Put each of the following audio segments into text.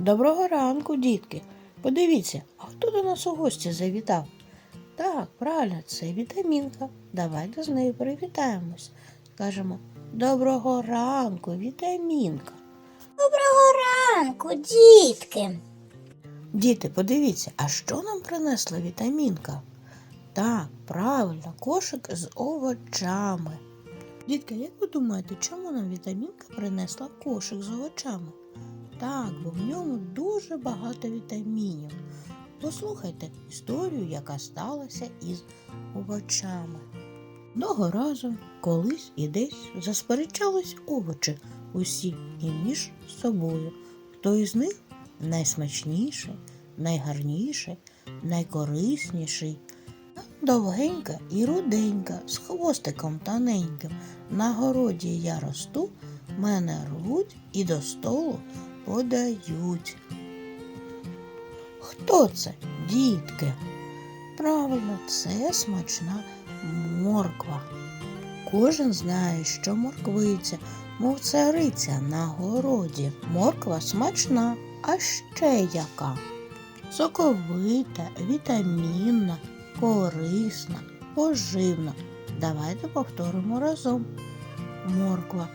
Доброго ранку, дітки. Подивіться, а хто до нас у гості завітав? Так, правильно, це вітамінка. Давайте з нею привітаємось. Скажемо доброго ранку, вітамінка. Доброго ранку, дітки. Діти, подивіться, а що нам принесла вітамінка? Так, правильно, кошик з овочами. Дітки, як ви думаєте, чому нам вітамінка принесла кошик з овочами? Так, бо в ньому дуже багато вітамінів. Послухайте історію, яка сталася із овочами. Одного разу колись і десь засперечались овочі усі і між собою. Хто із них найсмачніший, найгарніший, найкорисніший. Довгенька і руденька, з хвостиком тоненьким. На городі я росту, мене рвуть і до столу подають. Хто це, дітки? Правильно, це смачна морква. Кожен знає, що морквиця, мов цариця на городі. Морква смачна, а ще яка. Соковита, вітамінна, корисна, поживна. Давайте повторимо разом. Морква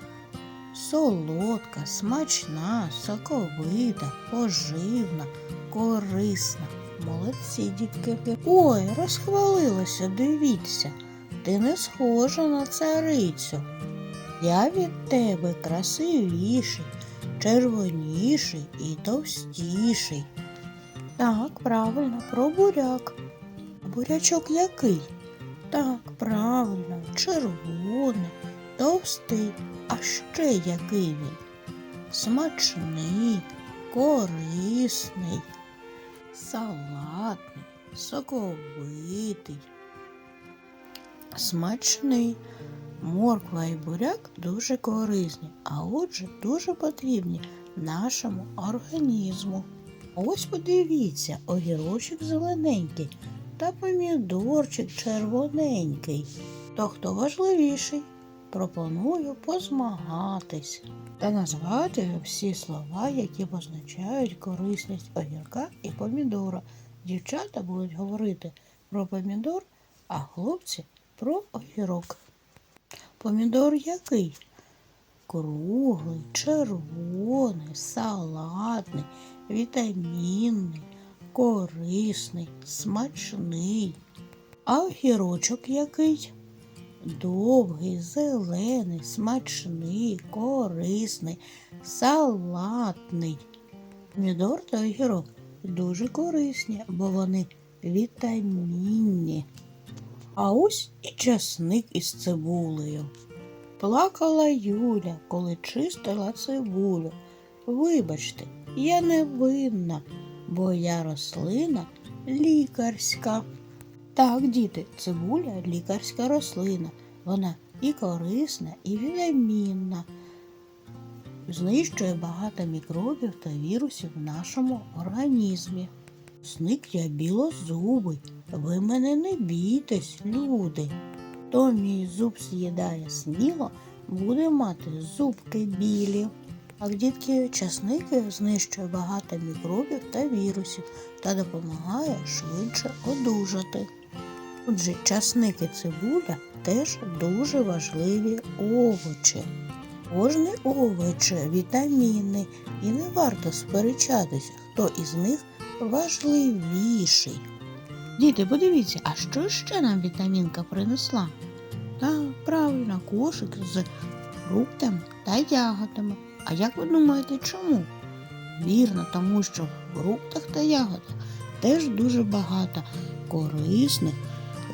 солодка, смачна, соковита, поживна, корисна. Молодці, дітки. Ой, розхвалилася, дивіться. Ти не схожа на царицю. Я від тебе красивіший, червоніший і товстіший. Так, правильно, про буряк. Бурячок який? Так, правильно, червоний, товстий, а ще який він? Смачний, корисний, салатний, соковитий, смачний. Морква і буряк дуже корисні, а отже дуже потрібні нашому організму. Ось подивіться, огірочок зелененький та помідорчик червоненький. То хто важливіший? Пропоную позмагатись та назвати всі слова, які позначають корисність огірка і помідора. Дівчата будуть говорити про помідор, а хлопці про огірок. Помідор який? Круглий, червоний, салатний, вітамінний, корисний, смачний. А огірочок який? Довгий, зелений, смачний, корисний, салатний. Помідор та огірок дуже корисні, бо вони вітамінні. А ось і часник із цибулею. Плакала Юля, коли чистила цибулю. Вибачте, я не винна, бо я рослина лікарська. Так, діти, цибуля лікарська рослина. Вона і корисна, і вітамінна. Знищує багато мікробів та вірусів в нашому організмі. Сник я білозубий, ви мене не бійтесь, люди. Хто мій зуб з'їдає сміло, буде мати зубки білі. А дітки часники знищує багато мікробів та вірусів та допомагає швидше одужати. Отже, часник і цибуля теж дуже важливі овочі. Кожний овоч вітамінний і не варто сперечатися, хто із них важливіший. Діти, подивіться, а що ще нам вітамінка принесла? Та правильно, кошик з фруктами та ягодами. А як ви думаєте, чому? Вірно, тому що в фруктах та ягодах теж дуже багато корисних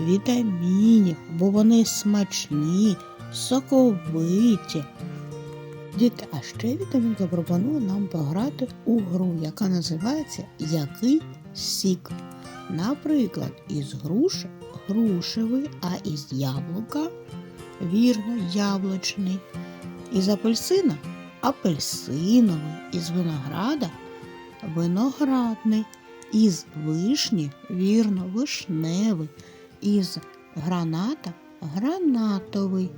вітамінів, бо вони смачні, соковиті. Діти, а ще вітамінка пропонує нам пограти у гру, яка називається Який сік. Наприклад, із груші грушевий, а із яблука вірно яблучний, із апельсина апельсиновий, із винограда виноградний, із вишні вірно вишневий, із граната гранатовий,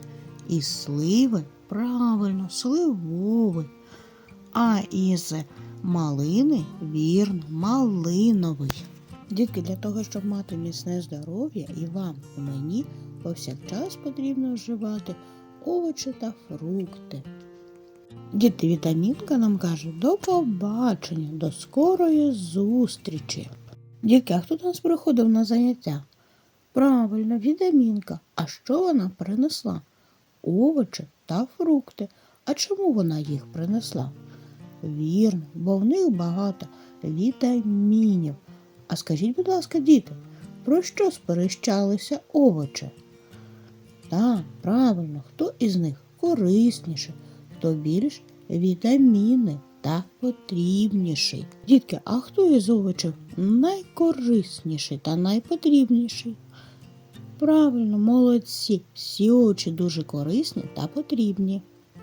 із сливи правильно сливовий, а із Малини, вірно, малиновий. Дітки, для того, щоб мати міцне здоров'я і вам, і мені повсякчас потрібно вживати овочі та фрукти. Діти, вітамінка нам каже до побачення, до скорої зустрічі. Дітки, а хто до нас приходив на заняття? Правильно, вітамінка. А що вона принесла? Овочі та фрукти. А чому вона їх принесла? Вірно, бо в них багато вітамінів. А скажіть, будь ласка, діти, про що сперещалися овочі? Так, правильно, хто із них корисніший, хто більш вітаміни та потрібніший. Дітки, а хто із овочів найкорисніший та найпотрібніший? Правильно, молодці, всі очі дуже корисні та потрібні.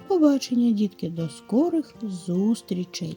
Побачення, дітки, до скорих зустрічей!